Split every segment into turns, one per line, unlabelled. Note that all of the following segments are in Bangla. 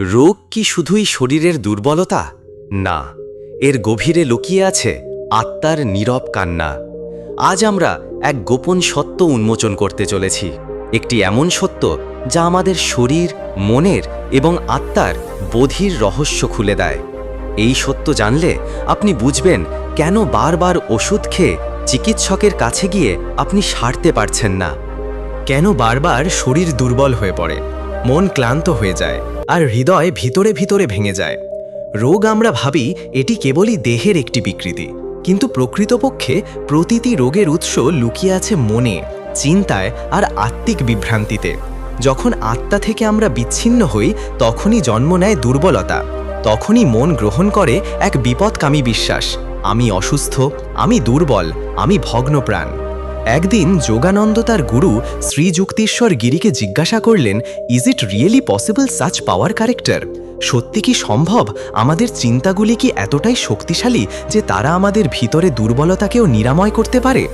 রোগ কি শুধুই শরীরের দুর্বলতা? না, এর গভীরে লুকিয়ে আছে আত্মার নীরব কান্না। আজ আমরা এক গোপন সত্য উন্মোচন করতে চলেছি। একটি এমন সত্য যা আমাদের শরীর, মনের এবং আত্মার বোধির রহস্য খুলে দেয়। এই সত্য জানলে আপনি বুঝবেন কেন বারবার ওষুধ খেয়ে চিকিৎসকের কাছে গিয়ে আপনি সারতে পারছেন না।
কেন বারবার শরীর দুর্বল হয়ে পড়ে? মন ক্লান্ত হয়ে যায় আর হৃদয় ভিতরে ভিতরে ভেঙে যায়। রোগ আমরা ভাবি এটি কেবলই দেহের একটি বিকৃতি। কিন্তু প্রকৃতপক্ষে প্রতিটি রোগের উৎস লুকিয়ে আছে মনে, চিন্তায় আর আত্মিক বিভ্রান্তিতে। যখন আত্মা থেকে আমরা বিচ্ছিন্ন হই, তখনই জন্ম নেয় দুর্বলতা। তখনই মন গ্রহণ করে এক বিপদকামী বিশ্বাস। আমি অসুস্থ, আমি দুর্বল, আমি ভগ্নপ্রাণ। একদিন যোগানন্দ তার গুরু শ্রীযুক্তিশ্বর গিরিকে জিজ্ঞাসা করলেন is it really possible such power character সত্যি কি সম্ভব? আমাদের চিন্তাগুলি কি এতটাই শক্তিশালী যে তারা আমাদের ভিতরে দুর্বলতাকেও নিরাময় করতে পারে?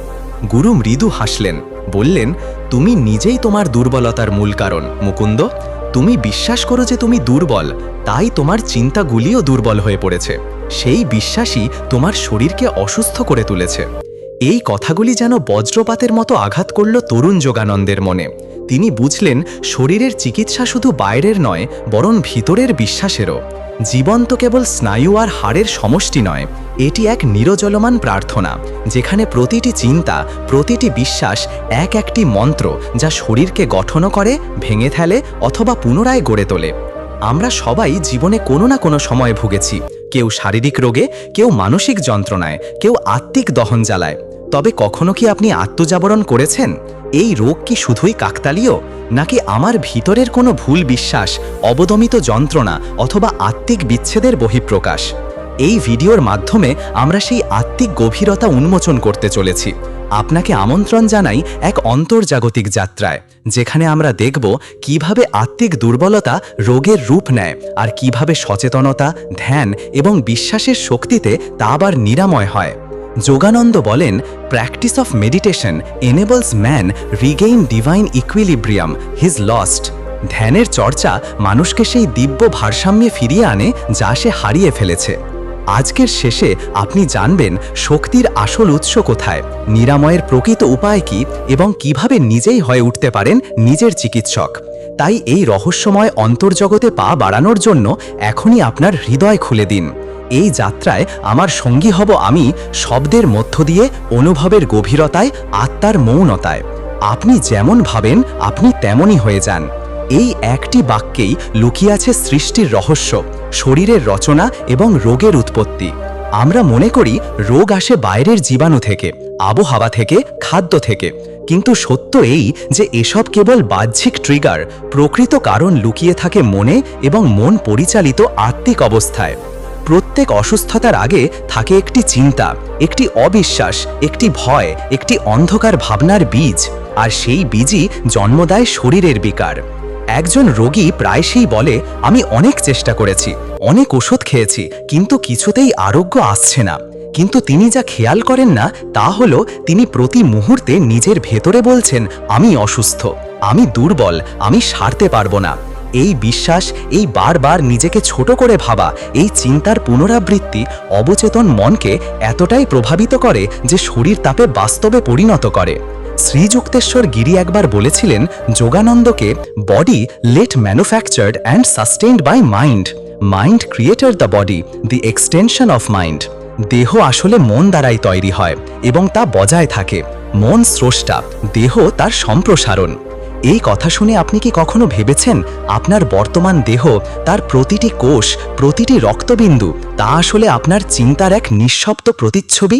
গুরু মৃদু হাসলেন, বললেন, তুমি নিজেই তোমার দুর্বলতার মূল কারণ, মুকুন্দ। তুমি বিশ্বাস করো যে তুমি দুর্বল, তাই তোমার চিন্তাগুলিও দুর্বল হয়ে পড়েছে। সেই বিশ্বাসই তোমার শরীরকে অসুস্থ করে তুলেছে। এই কথাগুলি যেন বজ্রপাতের মতো আঘাত করল তরুণ যোগানন্দের মনে। তিনি বুঝলেন, শরীরের চিকিৎসা শুধু বাইরের নয়, বরং ভিতরের বিশ্বাসেরও। জীবন তো কেবল স্নায়ু আর হাড়ের সমষ্টি নয়, এটি এক নিরজলমান প্রার্থনা, যেখানে প্রতিটি চিন্তা, প্রতিটি বিশ্বাস এক একটি মন্ত্র যা শরীরকে গঠনও করে, ভেঙে ফেলে অথবা পুনরায় গড়ে তোলে। আমরা সবাই জীবনে কোনো না কোনো সময় ভুগেছি কেউ শারীরিক রোগে, কেউ মানসিক যন্ত্রণায়, কেউ আত্মিক দহন জ্বালায়। তবে কখনো কি আপনি আত্মজাবরণ করেছেন? এই রোগ কি শুধুই কাকতালীয়? নাকি আমার ভিতরের কোনো ভুল বিশ্বাস, অবদমিত যন্ত্রণা অথবা আত্মিক বিচ্ছেদের বহিঃপ্রকাশ? এই ভিডিওর মাধ্যমে আমরা সেই আত্মিক গভীরতা উন্মোচন করতে চলেছি। আপনাকে আমন্ত্রণ জানাই এক অন্তর্জাগতিক যাত্রায়, যেখানে আমরা দেখব কীভাবে আত্মিক দুর্বলতা রোগের রূপ নেয় আর কীভাবে সচেতনতা, ধ্যান এবং বিশ্বাসের শক্তিতে তা আবার নিরাময় হয়। যোগানন্দ বলেন practice of meditation enables man regain divine equilibrium his lost ধ্যানের চর্চা মানুষকে সেই দিব্য ভারসাম্যে ফিরিয়ে আনে যা সে হারিয়ে ফেলেছে। আজকের শেষে আপনি জানবেন শক্তির আসল উৎস কোথায়, নিরাময়ের প্রকৃত উপায় কি এবং কীভাবে নিজেই হয়ে উঠতে পারেন নিজের চিকিৎসক। তাই এই রহস্যময় অন্তর্জগতে পা বাড়ানোর জন্য এখনই আপনার হৃদয় খুলে দিন। এই যাত্রায় আমার সঙ্গী হব আমি শব্দের মধ্য দিয়ে, অনুভবের গভীরতায়, আত্মার মৌনতায়। আপনি যেমন ভাবেন, আপনি তেমনই হয়ে যান। এই একটি বাক্যেই লুকিয়ে আছে সৃষ্টির রহস্য, শরীরের রচনা এবং রোগের উৎপত্তি। আমরা মনে করি রোগ আসে বাইরের জীবাণু থেকে, আবহাওয়া থেকে, খাদ্য থেকে। কিন্তু সত্য এই যে এসব কেবল বাহ্যিক ট্রিগার প্রকৃত কারণ লুকিয়ে থাকে মনে এবং মন পরিচালিত আত্মিক অবস্থায়। প্রত্যেক অসুস্থতার আগে থাকে একটি চিন্তা, একটি অবিশ্বাস, একটি ভয়, একটি অন্ধকার ভাবনার বীজ। আর সেই বীজই জন্ম দেয় শরীরের বিকার। একজন রোগী প্রায়শই বলে, আমি অনেক চেষ্টা করেছি, অনেক ওষুধ খেয়েছি, কিন্তু কিছুতেই আরোগ্য আসছে না। কিন্তু তিনি যা খেয়াল করেন না, তা হল তিনি প্রতি মুহূর্তে নিজের ভেতরে বলছেন, আমি অসুস্থ, আমি দুর্বল, আমি সারতে পারব না। এই বিশ্বাস, এই বারবার নিজেকে ছোট করে ভাবা, এই চিন্তার পুনরাবৃত্তি অবচেতন মনকে এতটাই প্রভাবিত করে যে শরীর তাপে বাস্তবে পরিণত করে। শ্রীযুক্তেশ্বর গিরি একবার বলেছিলেন, যোগানন্দকে body let manufactured and sustained by mind mind creator the body the extension of mind দেহ আসলে মন দ্বারাই তৈরি হয় এবং তা বজায় থাকে। মন স্রষ্টা, দেহ তার সম্প্রসারণ। এই কথা শুনে আপনি কি কখনো ভেবেছেন, আপনার বর্তমান দেহ তার প্রতিটি কোষ, প্রতিটি রক্তবিন্দু, তা আসলে আপনার চিন্তার এক নিঃশব্দ প্রতিচ্ছবি?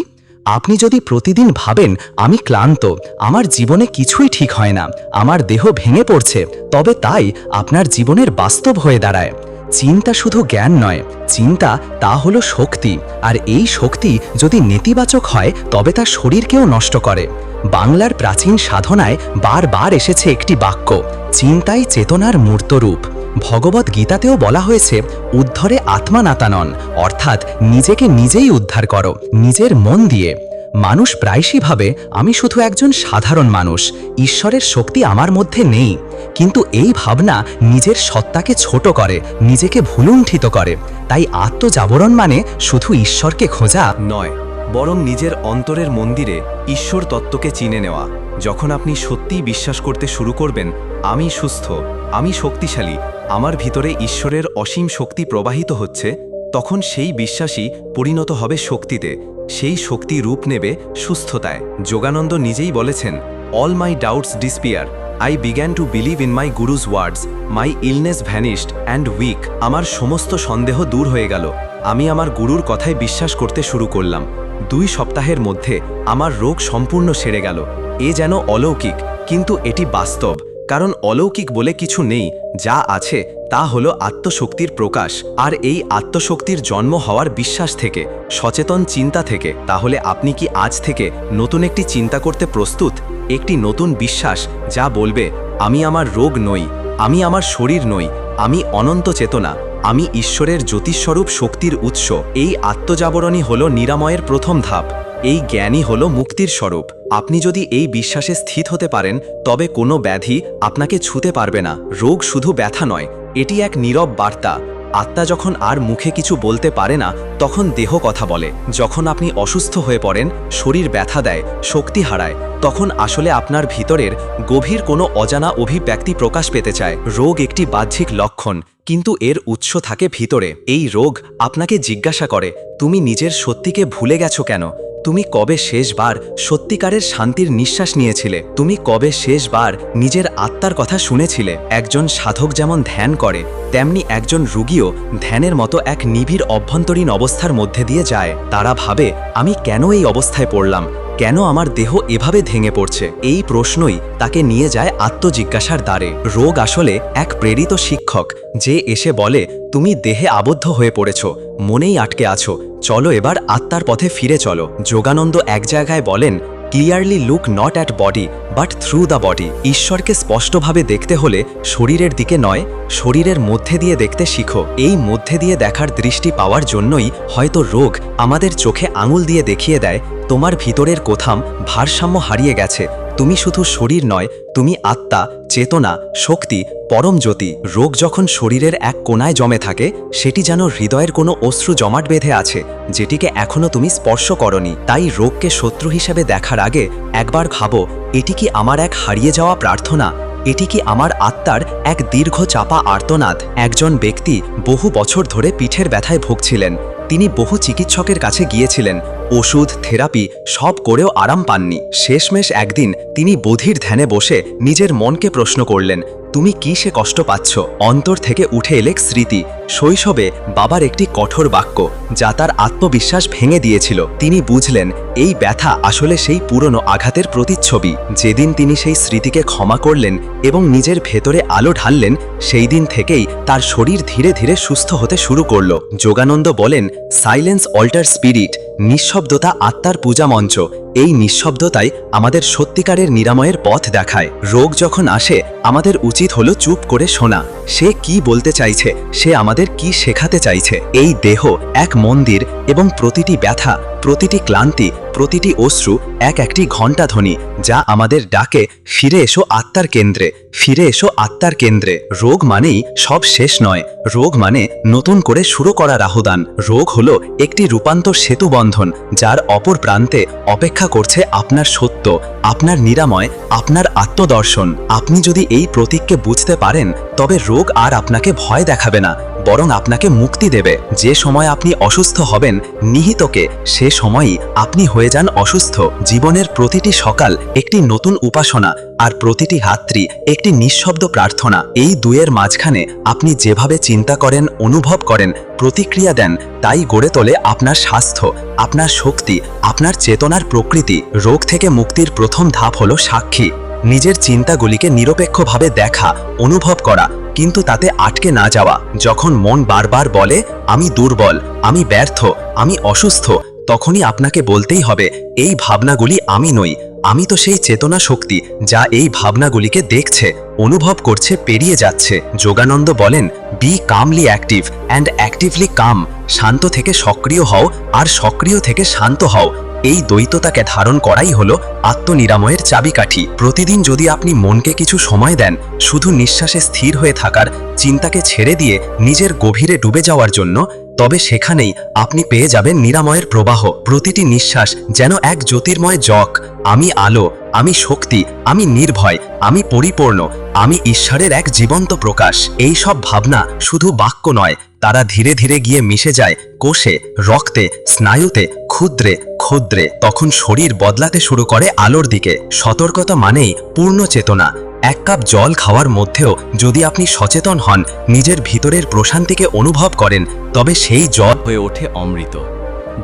আপনি যদি প্রতিদিন ভাবেন, আমি ক্লান্ত, আমার জীবনে কিছুই ঠিক হয় না, আমার দেহ ভেঙে পড়ছে, তবে তাই আপনার জীবনের বাস্তব হয়ে দাঁড়ায়। চিন্তা শুধু জ্ঞান নয়, চিন্তা তা হলো শক্তি, আর এই শক্তি যদি নেতিবাচক হয়, তবে তা শরীরকেও নষ্ট করে। বাংলার প্রাচীন সাধনায় বারবার এসেছে একটি বাক্য, চিন্তাই চেতনার মূর্তরূপ। ভগবত গীতাতেও বলা হয়েছে, উদ্ধরে আত্মানাতানন, অর্থাৎ নিজেকে নিজেই উদ্ধার করো, নিজের মন দিয়ে। মানুষ প্রায়শই ভাবে, আমি শুধু একজন সাধারণ মানুষ, ঈশ্বরের শক্তি আমার মধ্যে নেই। কিন্তু এই ভাবনা নিজের সত্তাকে ছোট করে, নিজেকে ভুলুণ্ঠিত করে। তাই আত্মজাবরণ মানে শুধু ঈশ্বরকে খোঁজা
নয়, বরং নিজের অন্তরের মন্দিরে ঈশ্বর তত্ত্বকে চিনে নেওয়া। যখন আপনি সত্যিই বিশ্বাস করতে শুরু করবেন, আমি সুস্থ, আমি শক্তিশালী আমার ভিতরে ঈশ্বরের অসীম শক্তি প্রবাহিত হচ্ছে, তখন সেই বিশ্বাসই পরিণত হবে শক্তিতে, সেই শক্তি রূপ নেবে সুস্থতায়। যোগানন্দ নিজেই বলেছেন all my doubts disappear I began to believe in my guru's words my illness vanished and weak আমার সমস্ত সন্দেহ দূর হয়ে গেল। আমি আমার গুরুর কথায় বিশ্বাস করতে শুরু করলাম। দুই সপ্তাহের মধ্যে আমার রোগ সম্পূর্ণ সেরে গেল। এ যেন অলৌকিক, কিন্তু এটি বাস্তব। কারণ অলৌকিক বলে কিছু নেই, যা আছে তা হলো আত্মশক্তির প্রকাশ। আর এই আত্মশক্তির জন্ম হওয়ার বিশ্বাস থেকে, সচেতন চিন্তা থেকে, তাহলে আপনি কি আজ থেকে নতুন একটি চিন্তা করতে প্রস্তুত? একটি নতুন বিশ্বাস যা বলবে, আমি আমার রোগ নই, আমি আমার শরীর নই, আমি অনন্ত চেতনা, আমি ঈশ্বরের জ্যোতিস্বরূপ শক্তির উৎস। এই আত্মজাবরণই হল নিরাময়ের প্রথম ধাপ। এই জ্ঞানই হল মুক্তির স্বরূপ। আপনি যদি এই বিশ্বাসে স্থিত হতে পারেন, তবে কোনো ব্যাধি আপনাকে ছুতে পারবে না। রোগ শুধু ব্যথা নয়, এটি এক নীরব বার্তা। আত্মা যখন আর মুখে কিছু বলতে পারে না, তখন দেহ কথা বলে। যখন আপনি অসুস্থ হয়ে পড়েন, শরীর ব্যথা দেয়, শক্তি হারায়, তখন আসলে আপনার ভিতরের গভীর কোনো অজানা অভিব্যক্তি প্রকাশ পেতে চায়। রোগ একটি বাহ্যিক লক্ষণ, কিন্তু এর উৎস থাকে ভিতরে। এই রোগ আপনাকে জিজ্ঞাসা করে, তুমি নিজের সত্যিকে ভুলে গেছো কেন? তুমি কবে শেষবার সত্যিকারের শান্তির নিঃশ্বাস নিয়েছিলে? তুমি কবে শেষবার নিজের আত্মার কথা শুনেছিলে? একজন সাধক যেমন ধ্যান করে, তেমনি একজন রুগীও ধ্যানের মতো এক নিবিড় অভ্যন্তরীণ অবস্থার মধ্যে দিয়ে যায়। তারা ভাবে, আমি কেন এই অবস্থায় পড়লাম? কেন আমার দেহ এভাবে ভেঙে পড়ছে? এই প্রশ্নই তাকে নিয়ে যায় আত্মজিজ্ঞাসার দ্বারে। রোগ আসলে এক প্রেরিত শিক্ষক, যে এসে বলে, তুমি দেহে আবদ্ধ হয়ে পড়েছ, মনেই আটকে আছো চলো এবার আত্মার পথে ফিরে চলো। যোগানন্দ এক জায়গায় বলেন clearly look not at body but through the body ঈশ্বরকে স্পষ্টভাবে দেখতে হলে শরীরের দিকে নয়, শরীরের মধ্যে দিয়ে দেখতে শিখো। এই মধ্যে দিয়ে দেখার দৃষ্টি পাওয়ার জন্যই হয়তো রোগ আমাদের চোখে আঙুল দিয়ে দেখিয়ে দেয়, তোমার ভিতরের কোথাম ভারসাম্য হারিয়ে গেছে। তুমি শুধু শরীর নয় তুমি আত্মা, চেতনা, শক্তি, পরম জ্যোতি, রোগ যখন শরীরের এক কোনায় জমে থাকে, সেটি যেন হৃদয়ের কোনো অশ্রু জমাট বেঁধে আছে, যেটিকে এখনও তুমি স্পর্শ করনি। তাই রোগকে শত্রু হিসেবে দেখার আগে একবার ভাবো, এটি কি আমার এক হারিয়ে যাওয়া প্রার্থনা? এটি কি আমার আত্মার এক দীর্ঘ চাপা আর্তনাদ? একজন ব্যক্তি বহু বছর ধরে পিঠের ব্যথায় ভুগছিলেন। তিনি বহু চিকিৎসকের কাছে গিয়েছিলেন। ওষুধ, থেরাপি, সব করেও আরাম পাননি। শেষমেশ একদিন তিনি বধির ধ্যানে বসে নিজের মনকে প্রশ্ন করলেন, তুমি কি সে কষ্ট পাচ্ছ? অন্তর থেকে উঠে এলেক স্মৃতি শৈশবে বাবার একটি কঠোর বাক্য যা তার আত্মবিশ্বাস ভেঙে দিয়েছিল। তিনি বুঝলেন, এই ব্যথা আসলে সেই পুরনো আঘাতের প্রতিচ্ছবি। যেদিন তিনি সেই স্মৃতিকে ক্ষমা করলেন এবং নিজের ভেতরে আলো ঢাললেন, সেই দিন থেকেই তার শরীর ধীরে ধীরে সুস্থ হতে শুরু করল। যোগানন্দ বলেন, সাইলেন্স অল্টার স্পিরিট, নিঃশব্দতা আত্মার পূজা মঞ্চ। এই নিঃশব্দতাই আমাদের সত্যিকারের নিরাময়ের পথ দেখায়। রোগ যখন আসে, আমাদের উচিত হলো চুপ করে শোনা। সে কি বলতে চাইছে, সে আমাদের কি শেখাতে চাইছে? এই দেহ এক মন্দির এবং প্রতিটি ব্যথা প্রতিটি ক্লান্তি, প্রতিটি অশ্রু এক একটি ঘণ্টা ধ্বনি, যা আমাদের ডাকে, ফিরে এসো আত্মার কেন্দ্রে, ফিরে এসো আত্মার কেন্দ্রে। রোগ মানেই সব শেষ নয়, রোগ মানে নতুন করে শুরু করা রাহুদান। রোগ হলো একটি রূপান্তর সেতু বন্ধন, যার অপর প্রান্তে অপেক্ষা করছে আপনার সত্য, আপনার নিরাময়, আপনার আত্মদর্শন। আপনি যদি এই প্রতীককে বুঝতে পারেন, তবে রোগ আর আপনাকে ভয় দেখাবে না, বরং আপনাকে মুক্তি দেবে। যে সময় আপনি অসুস্থ হবেন, নিহিতকে সে সময়ই আপনি হয়ে যান অসুস্থ, জীবনের প্রতিটি সকাল একটি নতুন উপাসনা আর প্রতিটি রাত্রি একটি নিঃশব্দ প্রার্থনা। এই দুয়ের মাঝখানে আপনি যেভাবে চিন্তা করেন, অনুভব করেন, প্রতিক্রিয়া দেন, তাই গড়ে তোলে আপনার স্বাস্থ্য, আপনার শক্তি, আপনার চেতনার প্রকৃতি। রোগ থেকে মুক্তির প্রথম ধাপ হলো সাক্ষী। নিজের চিন্তাগুলিকে নিরপেক্ষভাবে দেখা, অনুভব করা, কিন্তু তাতে আটকে না যাওয়া। যখন মন বারবার বলে, আমি দুর্বল, আমি ব্যর্থ, আমি অসুস্থ তখনই আপনাকে বলতেই হবে, এই ভাবনাগুলি আমি নই, আমি তো সেই চেতনা শক্তি যা এই ভাবনাগুলিকে দেখছে, অনুভব করছে, পেরিয়ে যাচ্ছে। যোগানন্দ বলেন be calmly active and actively calm শান্ত থেকে সক্রিয় হও আর সক্রিয় থেকে শান্ত হও।
এই দ্বৈততাকে ধারণ করাই হলো আত্মনিরাময়ের চাবিকাঠি। প্রতিদিন যদি আপনি মনকে কিছু সময় দেন, শুধু নিঃশ্বাসে স্থির হয়ে থাকার চিন্তাকে ছেড়ে দিয়ে নিজের গভীরে ডুবে যাওয়ার জন্য তবে সেখানেই আপনি পেয়ে যাবেন নিরাময়ের প্রবাহ, প্রতিটি নিঃশ্বাস যেন এক জ্যোতির্ময় জক আমি আলো, আমি শক্তি, আমি নির্ভয়, আমি পরিপূর্ণ, আমি ঈশ্বরের এক জীবন্ত প্রকাশ। এই সব ভাবনা শুধু বাক্য নয়, তারা ধীরে ধীরে গিয়ে মিশে যায় কোষে, রক্তে, স্নায়ুতে, ক্ষুদ্রে ক্ষুদ্রে। তখন শরীর বদলাতে শুরু করে আলোর দিকে। সতর্কতা মানেই পূর্ণ চেতনা। এক কাপ জল খাওয়ার মধ্যেও যদি আপনি সচেতন হন, নিজের ভিতরের প্রশান্তিকে অনুভব করেন, তবে সেই জল
হয়ে ওঠে অমৃত।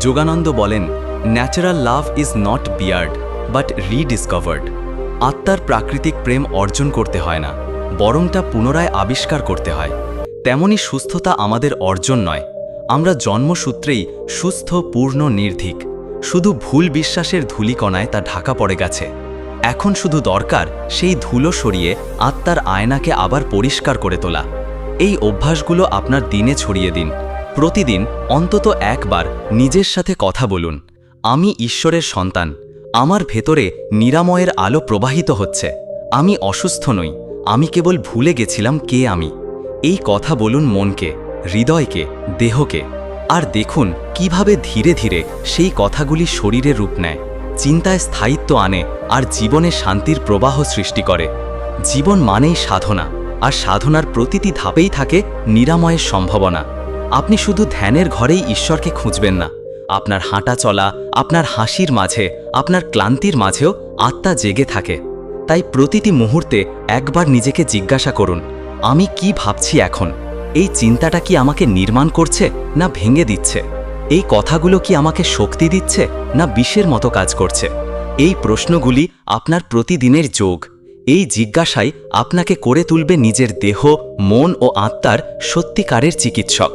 যোগানন্দ বলেন natural love is not bared but rediscovered আত্মার প্রাকৃতিক প্রেম অর্জন করতে হয় না বরং তা পুনরায় আবিষ্কার করতে হয়। তেমনি সুস্থতা আমাদের অর্জন নয়। আমরা জন্মসূত্রেই সুস্থ, পূর্ণ, নির্ভীক। শুধু ভুল বিশ্বাসের ধূলিকণায় তা ঢাকা পড়ে গেছে। এখন শুধু দরকার সেই ধুলো সরিয়ে আত্মার আয়নাকে আবার পরিষ্কার করে তোলা। এই অভ্যাসগুলো আপনার দিনে ছড়িয়ে দিন। প্রতিদিন অন্তত একবার নিজের সাথে কথা বলুন। আমি ঈশ্বরের সন্তান। আমার ভেতরে নিরাময়ের আলো প্রবাহিত হচ্ছে। আমি অসুস্থ নই। আমি কেবল ভুলে গেছিলাম কে আমি। এই কথা বলুন মনকে, হৃদয়কে, দেহকে। আর দেখুন কীভাবে ধীরে ধীরে সেই কথাগুলি শরীরে রূপ নেয়। চিন্তায় স্থায়িত্ব আনে আর জীবনে শান্তির প্রবাহ সৃষ্টি করে। জীবন মানেই সাধনা, আর সাধনার প্রতিটি ধাপেই থাকে নিরাময়ের সম্ভাবনা। আপনি শুধু ধ্যানের ঘরেই ঈশ্বরকে খুঁজবেন না। আপনার হাঁটা চলা, আপনার হাসির মাঝে, আপনার ক্লান্তির মাঝেও আত্মা জেগে থাকে। তাই প্রতিটি মুহূর্তে একবার নিজেকে জিজ্ঞাসা করুন, আমি কি ভাবছি এখন? এই চিন্তাটা কি আমাকে নির্মাণ করছে না ভেঙে দিচ্ছে? এই কথাগুলো কি আমাকে শক্তি দিচ্ছে না বিষের মতো কাজ করছে? এই প্রশ্নগুলি আপনার প্রতিদিনের যোগ। এই জিজ্ঞাসাই আপনাকে করে তুলবে নিজের দেহ, মন ও আত্মার সত্যিকারের চিকিৎসক।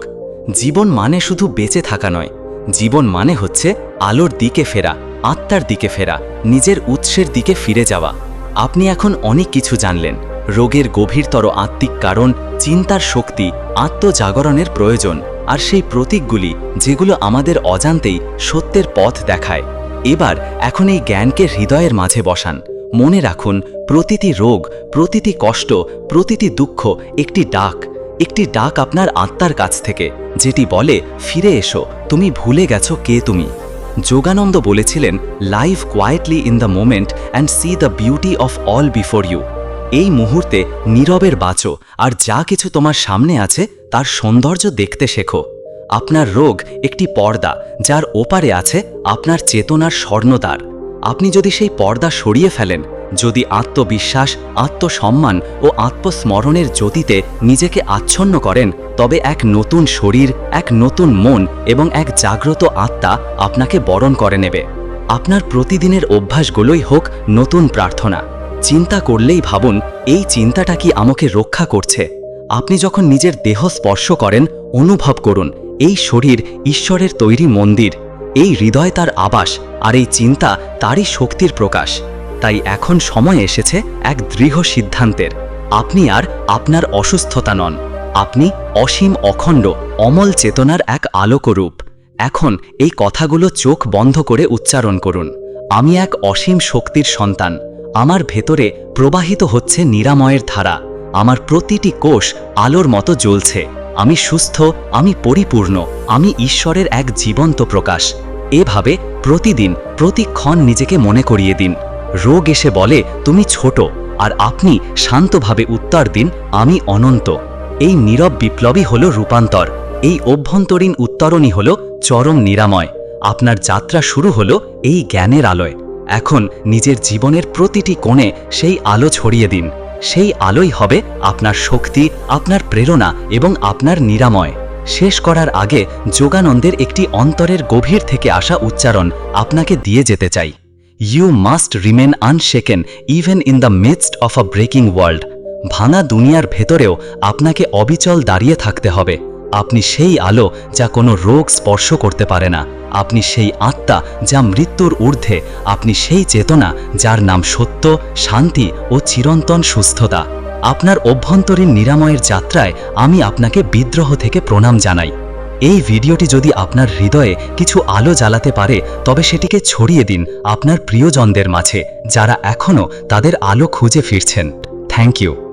জীবন মানে শুধু বেঁচে থাকা নয়। জীবন মানে হচ্ছে আলোর দিকে ফেরা, আত্মার দিকে ফেরা, নিজের উৎসের দিকে ফিরে যাওয়া। আপনি এখন অনেক কিছু জানলেন। রোগের গভীরতর আত্মিক কারণ, চিন্তার শক্তি, আত্মজাগরণের প্রয়োজন। আর সেই প্রতীকগুলি যেগুলো আমাদের অজান্তেই সত্যের পথ দেখায়। এবার এখন এই জ্ঞানকে হৃদয়ের মাঝে বসান। মনে রাখুন, প্রতিটি রোগ, প্রতিটি কষ্ট, প্রতিটি দুঃখ একটি ডাক। একটি ডাক আপনার আত্মার কাছ থেকে, যেটি বলে, ফিরে এসো, তুমি ভুলে গেছো কে তুমি? যোগানন্দ বলেছিলেন live quietly in the moment and see the beauty of all before you. এই মুহূর্তে নীরবের বাঁচো, আর যা কিছু তোমার সামনে আছে তার সৌন্দর্য দেখতে শেখো। আপনার রোগ একটি পর্দা, যার ওপারে আছে আপনার চেতনার স্বর্ণদ্বার। আপনি যদি সেই পর্দা সরিয়ে ফেলেন, যদি আত্মবিশ্বাস, আত্মসম্মান ও আত্মস্মরণের জ্যোতিতে নিজেকে আচ্ছন্ন করেন, তবে এক নতুন শরীর, এক নতুন মন এবং এক জাগ্রত আত্মা আপনাকে বরণ করে নেবে। আপনার প্রতিদিনের অভ্যাসগুলোই হোক নতুন প্রার্থনা। চিন্তা করলেই ভাবুন, এই চিন্তাটা কি আমাকে রক্ষা করছে। আপনি যখন নিজের দেহ স্পর্শ করেন, অনুভব করুন, এই শরীর ঈশ্বরের তৈরি মন্দির। এই হৃদয় তার আবাস, আর এই চিন্তা তারই শক্তির প্রকাশ। তাই এখন সময় এসেছে এক দৃঢ় সিদ্ধান্তের। আপনি আর আপনার অসুস্থতা নন। আপনি অসীম অখণ্ড, অমল চেতনার এক আলোকরূপ। এখন এই কথাগুলো চোখ বন্ধ করে উচ্চারণ করুন। আমি এক অসীম শক্তির সন্তান। আমার ভেতরে প্রবাহিত হচ্ছে নিরাময়ের ধারা। আমার প্রতিটি কোষ আলোর মতো জ্বলছে। আমি সুস্থ, আমি পরিপূর্ণ, আমি ঈশ্বরের এক জীবন্ত প্রকাশ। এভাবে প্রতিদিন, প্রতিক্ষণ নিজেকে মনে করিয়ে দিন। রোগ এসে বলে, তুমি ছোট, আর আপনি শান্তভাবে উত্তর দিন, আমি অনন্ত। এই নীরব বিপ্লবী হল রূপান্তর। এই অভ্যন্তরীণ উত্তরণই হল চরম নিরাময়। আপনার যাত্রা শুরু হলো এই জ্ঞানের আলোয়। এখন নিজের জীবনের প্রতিটি কোণে সেই আলো ছড়িয়ে দিন। সেই আলোই হবে আপনার শক্তি, আপনার প্রেরণা এবং আপনার নিরাময়। শেষ করার আগে যোগানন্দের একটি অন্তরের গভীর থেকে আসা উচ্চারণ আপনাকে দিয়ে যেতে চাই। You must remain unshaken even in the midst of a breaking world ভাঙা দুনিয়ার ভেতরেও আপনাকে অবিচল দাঁড়িয়ে থাকতে হবে। আপনি সেই আলো যা কোনো রোগ স্পর্শ করতে পারে না। আপনি সেই আত্মা যা মৃত্যুর ঊর্ধ্বে। আপনি সেই চেতনা যার নাম সত্য, শান্তি ও চিরন্তন সুস্থতা। আপনার অভ্যন্তরীণ নিরাময়ের যাত্রায় আমি আপনাকে বিদ্রোহ থেকে প্রণাম জানাই। এই ভিডিওটি যদি আপনার হৃদয়ে কিছু আলো জ্বালাতে পারে, তবে সেটিকে ছড়িয়ে দিন আপনার প্রিয়জনদের মাঝে, যারা এখনও তাদের আলো খুঁজে ফিরছেন। Thank you.